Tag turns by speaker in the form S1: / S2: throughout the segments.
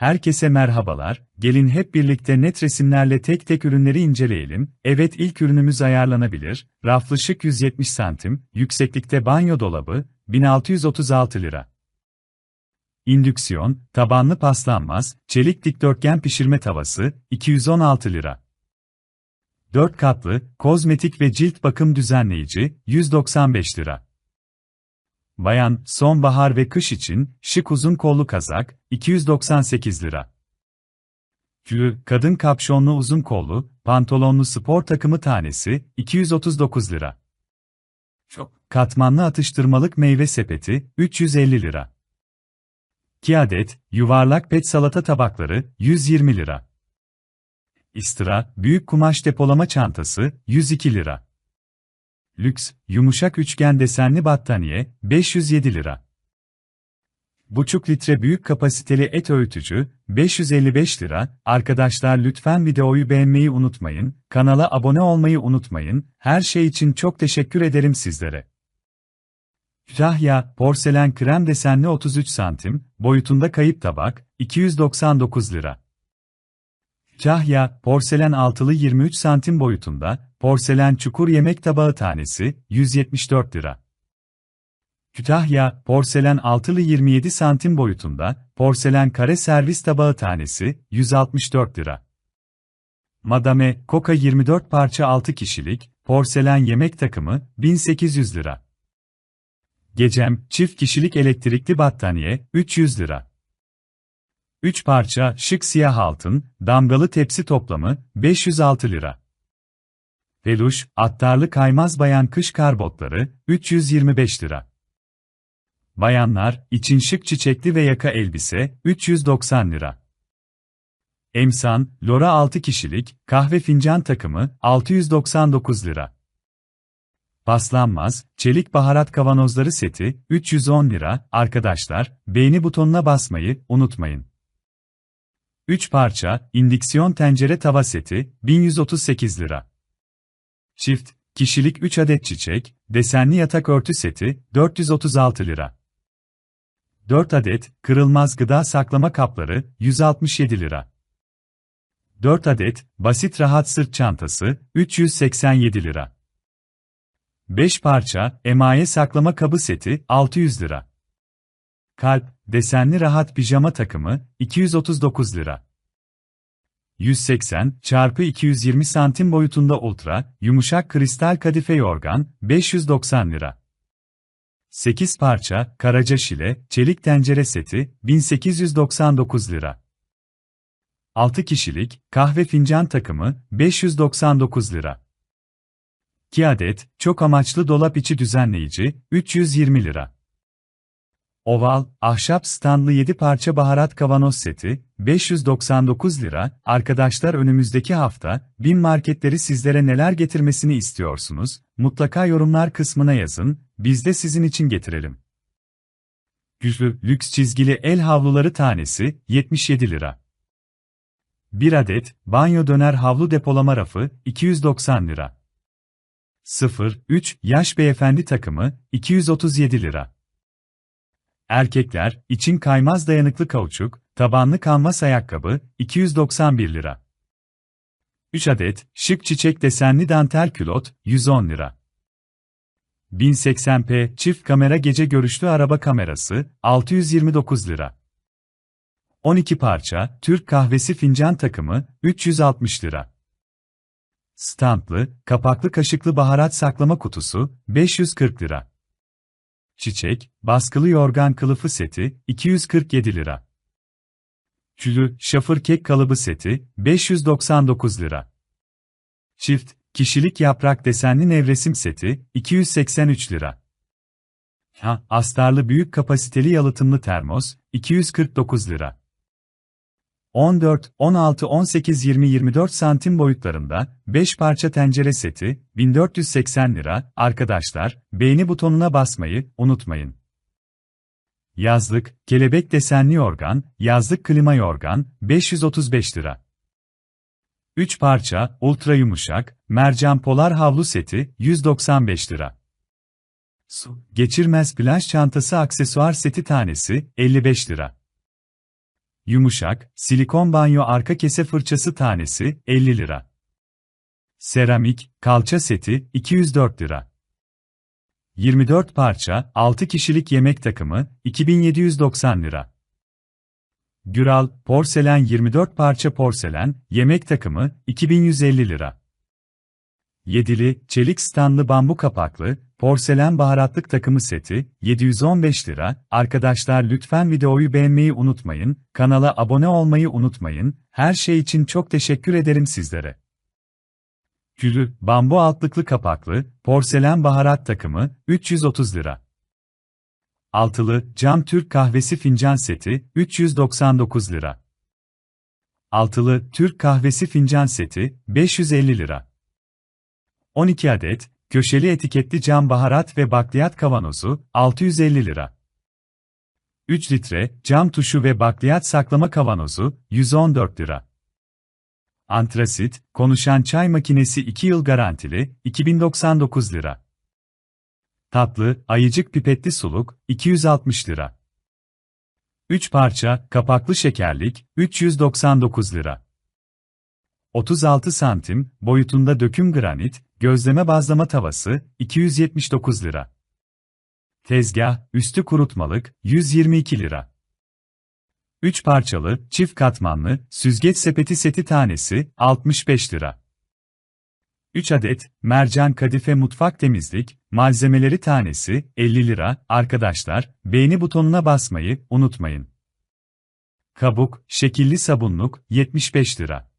S1: Herkese merhabalar, gelin hep birlikte net resimlerle tek tek ürünleri inceleyelim. Evet ilk ürünümüz ayarlanabilir, raflı şık 170 santim, yükseklikte banyo dolabı, 1636 lira. İndüksiyon, tabanlı paslanmaz, çelik dikdörtgen pişirme tavası, 216 lira. 4 katlı, kozmetik ve cilt bakım düzenleyici, 195 lira. Bayan, sonbahar ve kış için, şık uzun kollu kazak, 298 lira. Kü, kadın kapşonlu uzun kollu, pantolonlu spor takımı tanesi, 239 lira. Çok. Katmanlı atıştırmalık meyve sepeti, 350 lira. 2 adet, yuvarlak pet salata tabakları, 120 lira. İstıra, büyük kumaş depolama çantası, 102 lira. Lüks, yumuşak üçgen desenli battaniye, 507 lira. Buçuk litre büyük kapasiteli et öğütücü, 555 lira. Arkadaşlar lütfen videoyu beğenmeyi unutmayın, kanala abone olmayı unutmayın, her şey için çok teşekkür ederim sizlere. Kütahya, porselen krem desenli 33 santim, boyutunda kayıp tabak, 299 lira. Kütahya, porselen altılı 23 santim boyutunda, porselen çukur yemek tabağı tanesi, 174 lira. Kütahya, porselen altılı 27 santim boyutunda, porselen kare servis tabağı tanesi, 164 lira. Madame, Coca 24 parça 6 kişilik, porselen yemek takımı, 1800 lira. Gecem, çift kişilik elektrikli battaniye, 300 lira. 3 parça, şık siyah altın, damgalı tepsi toplamı, 506 lira. Peluş, attarlı kaymaz bayan kış karbotları, 325 lira. Bayanlar, için şık çiçekli ve yaka elbise, 390 lira. Emsan, Lora 6 kişilik, kahve fincan takımı, 699 lira. Paslanmaz, çelik baharat kavanozları seti, 310 lira. Arkadaşlar, beğeni butonuna basmayı unutmayın. 3 parça, indiksiyon tencere tava seti, 1138 lira. Çift, kişilik 3 adet çiçek, desenli yatak örtü seti, 436 lira. 4 adet, kırılmaz gıda saklama kapları, 167 lira. 4 adet, basit rahat sırt çantası, 387 lira. 5 parça, emaye saklama kabı seti, 600 lira. Kalp, desenli rahat pijama takımı, 239 lira. 180 çarpı 220 santim boyutunda ultra, yumuşak kristal kadife yorgan, 590 lira. 8 parça, karaca şile, çelik tencere seti, 1899 lira. 6 kişilik, kahve fincan takımı, 599 lira. 2 adet, çok amaçlı dolap içi düzenleyici, 320 lira. Oval, ahşap standlı 7 parça baharat kavanoz seti, 599 lira. Arkadaşlar önümüzdeki hafta, bin marketleri sizlere neler getirmesini istiyorsunuz? Mutlaka yorumlar kısmına yazın, biz de sizin için getirelim. Güçlü, lüks çizgili el havluları tanesi, 77 lira. 1 adet, banyo döner havlu depolama rafı, 290 lira. 0-3 yaş beyefendi takımı, 237 lira. Erkekler, için kaymaz dayanıklı kauçuk, tabanlı kanvas ayakkabı, 291 lira. 3 adet, şık çiçek desenli dantel külot, 110 lira. 1080p çift kamera gece görüşlü araba kamerası, 629 lira. 12 parça, Türk kahvesi fincan takımı, 360 lira. Standlı, kapaklı kaşıklı baharat saklama kutusu, 540 lira. Çiçek, baskılı yorgan kılıfı seti, 247 lira. Külü, şafır kek kalıbı seti, 599 lira. Çift, kişilik yaprak desenli nevresim seti, 283 lira. Ha, astarlı büyük kapasiteli yalıtımlı termos, 249 lira. 14, 16, 18, 20, 24 santim boyutlarında 5 parça tencere seti 1480 lira. Arkadaşlar, beğeni butonuna basmayı unutmayın. Yazlık, kelebek desenli yorgan, yazlık klima yorgan 535 lira. 3 parça, ultra yumuşak, mercan polar havlu seti 195 lira. Su, geçirmez plaj çantası aksesuar seti tanesi 55 lira. Yumuşak, silikon banyo arka kese fırçası tanesi 50 lira. Seramik, kalça seti 204 lira. 24 parça, 6 kişilik yemek takımı 2790 lira. Güral, porselen 24 parça porselen, yemek takımı 2150 lira. Yedili, çelik standlı bambu kapaklı, porselen baharatlık takımı seti, 715 lira. Arkadaşlar lütfen videoyu beğenmeyi unutmayın, kanala abone olmayı unutmayın, her şey için çok teşekkür ederim sizlere. Gülü, bambu altlıklı kapaklı, porselen baharat takımı, 330 lira. Altılı, cam Türk kahvesi fincan seti, 399 lira. Altılı, Türk kahvesi fincan seti, 550 lira. 12 adet, köşeli etiketli cam baharat ve bakliyat kavanozu, 650 lira. 3 litre, cam tuşu ve bakliyat saklama kavanozu, 114 lira. Antrasit, konuşan çay makinesi 2 yıl garantili, 2099 lira. Tatlı, ayıcık pipetli suluk, 260 lira. 3 parça, kapaklı şekerlik, 399 lira. 36 santim, boyutunda döküm granit, gözleme bazlama tavası, 279 lira. Tezgah, üstü kurutmalık, 122 lira. 3 parçalı, çift katmanlı, süzgeç sepeti seti tanesi, 65 lira. 3 adet, mercan kadife mutfak temizlik, malzemeleri tanesi, 50 lira. Arkadaşlar, beğeni butonuna basmayı unutmayın. Kabuk, şekilli sabunluk, 75 lira.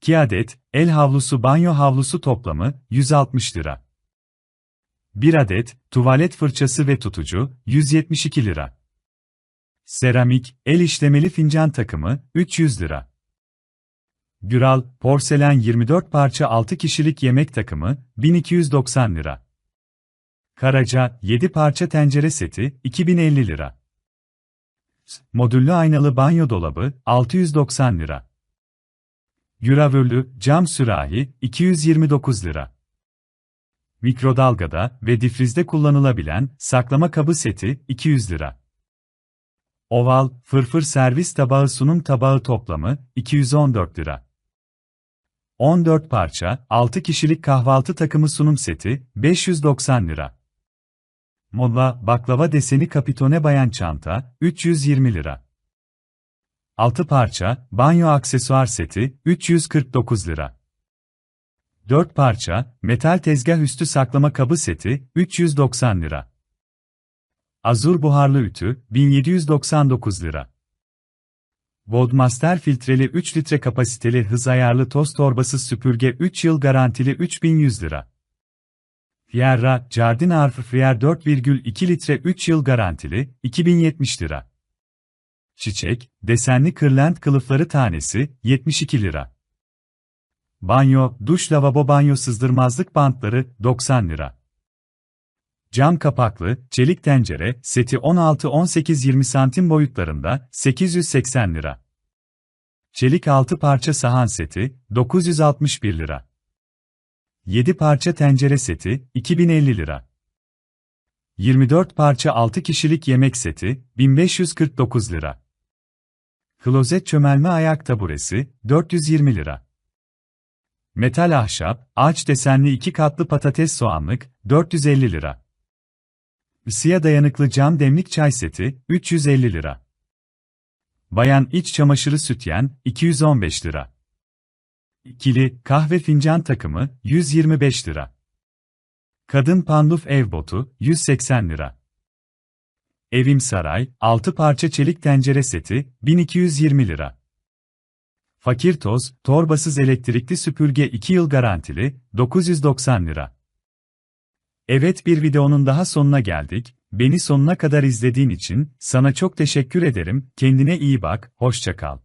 S1: 2 adet, el havlusu banyo havlusu toplamı, 160 lira. 1 adet, tuvalet fırçası ve tutucu, 172 lira. Seramik, el işlemeli fincan takımı, 300 lira. Güral, porselen 24 parça 6 kişilik yemek takımı, 1290 lira. Karaca, 7 parça tencere seti, 2050 lira. Modüllü aynalı banyo dolabı, 690 lira. Gravürlü, cam sürahi, 229 lira. Mikrodalgada ve difrizde kullanılabilen saklama kabı seti, 200 lira. Oval, fırfır servis tabağı sunum tabağı toplamı, 214 lira. 14 parça, 6 kişilik kahvaltı takımı sunum seti, 590 lira. Molla, baklava deseni kapitone bayan çanta, 320 lira. 6 parça, banyo aksesuar seti, 349 lira. 4 parça, metal tezgah üstü saklama kabı seti, 390 lira. Azur buharlı ütü, 1799 lira. Vodmaster filtreli 3 litre kapasiteli hız ayarlı toz torbası süpürge 3 yıl garantili 3100 lira. Fierra, Jardin Airfryer 4,2 litre 3 yıl garantili, 2070 lira. Çiçek, desenli kırlent kılıfları tanesi, 72 lira. Banyo, duş lavabo banyo sızdırmazlık bantları, 90 lira. Cam kapaklı, çelik tencere, seti 16-18-20 santim boyutlarında, 880 lira. Çelik 6 parça sahan seti, 961 lira. 7 parça tencere seti, 2050 lira. 24 parça 6 kişilik yemek seti, 1549 lira. Klozet çömelme ayak taburesi, 420 lira. Metal ahşap, ağaç desenli 2 katlı patates soğanlık, 450 lira. Isıya dayanıklı cam demlik çay seti, 350 lira. Bayan iç çamaşırı sütyen, 215 lira. İkili, kahve fincan takımı, 125 lira. Kadın panduf ev botu, 180 lira. Evim saray, 6 parça çelik tencere seti, 1220 lira. Fakir toz, torbasız elektrikli süpürge 2 yıl garantili, 990 lira. Evet bir videonun daha sonuna geldik. Beni sonuna kadar izlediğin için sana çok teşekkür ederim. Kendine iyi bak, hoşça kal.